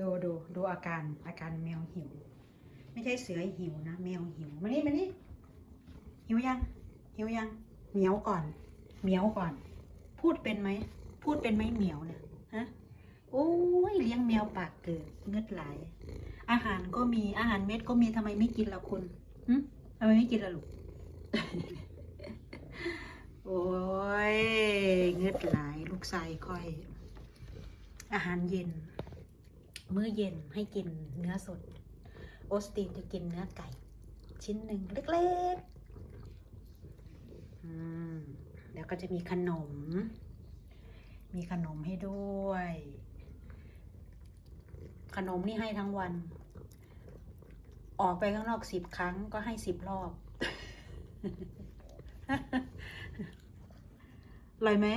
ดูดูดูอาการอาการแมวหิว ไม่ใช่เสือหิวนะ แมวหิวมานี่มานี่หิวยังหิวยังเหมียวก่อนเหมียวก่อน พูดเป็นไหมพูดเป็นไหมเหมียวเนี่ยฮะโอ้ยเลี้ยงแมวปากเกิดเงืดไหลายอาหารก็มีอาหารเม็ดก็มีทำไมไม่กินล่ะคุณหึทำไมไม่กินล่ะลูกโอ้ยเงืดไหลายลูกชายค่อย อาหารเย็น มื้อเย็นให้กินเนื้อสด โอสตีนจะกินเนื้อไก่ ชิ้นหนึ่งเล็กๆแล้วก็จะมีขนม มีขนมให้ด้วย ขนมนี่ให้ทั้งวัน ออกไปข้างนอกสิบครั้งก็ให้สิบรอบอร่อยไหม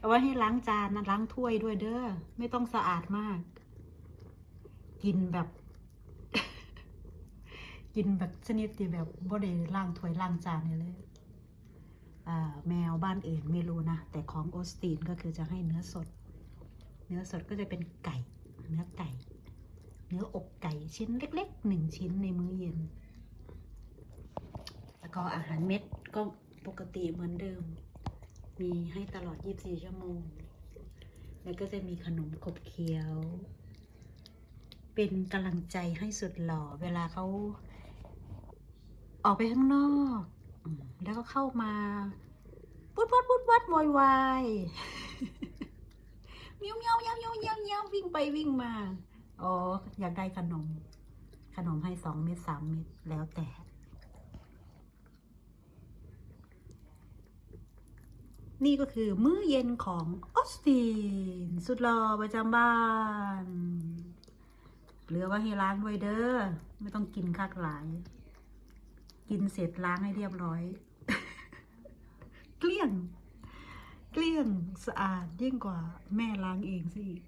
เอาไว้ให้ล้างจานนะล้างถ้วยด้วยเด้อไม่ต้องสะอาดมาก กินแบบ กินแบบชนิดที่แบบบ่ได้ล้างถ้วยล้างจานนี่เลยแมวบ้านอื่นไม่รู้นะ แต่ของโอสตีนก็คือจะให้เนื้อสด เนื้อสดก็จะเป็นไก่ เนื้อไก่ เนื้ออกไก่ชิ้นเล็กๆหนึ่งชิ้นในมื้อเย็น แล้วก็อาหารเม็ดก็ปกติเหมือนเดิม มีให้ตลอด 24 ชั่วโมง แล้วก็จะมีขนมขบเคี้ยว เป็นกำลังใจให้สุดหล่อ เวลาเขาออกไปข้างนอก แล้วก็เข้ามาปุ๊ดวัดปุ๊ดวัดวอยวายเมียวเมียวเมียวเมียวเมียวเมียววิ่งไปวิ่งมา อ๋อ อยากได้ขนม ขนมให้สองเม็ดสามเม็ดแล้วแต่ นี่ก็คือมื้อเย็นของออสตินสุดหล่อประจำบ้านเหลือว่าให้ล้างด้วยเด้อไม่ต้องกินคักหลาย กินเสร็จล้างให้เรียบร้อย เกลี้ยง เกลี้ยงสะอาดยิ่งกว่าแม่ล้างเองซะอีก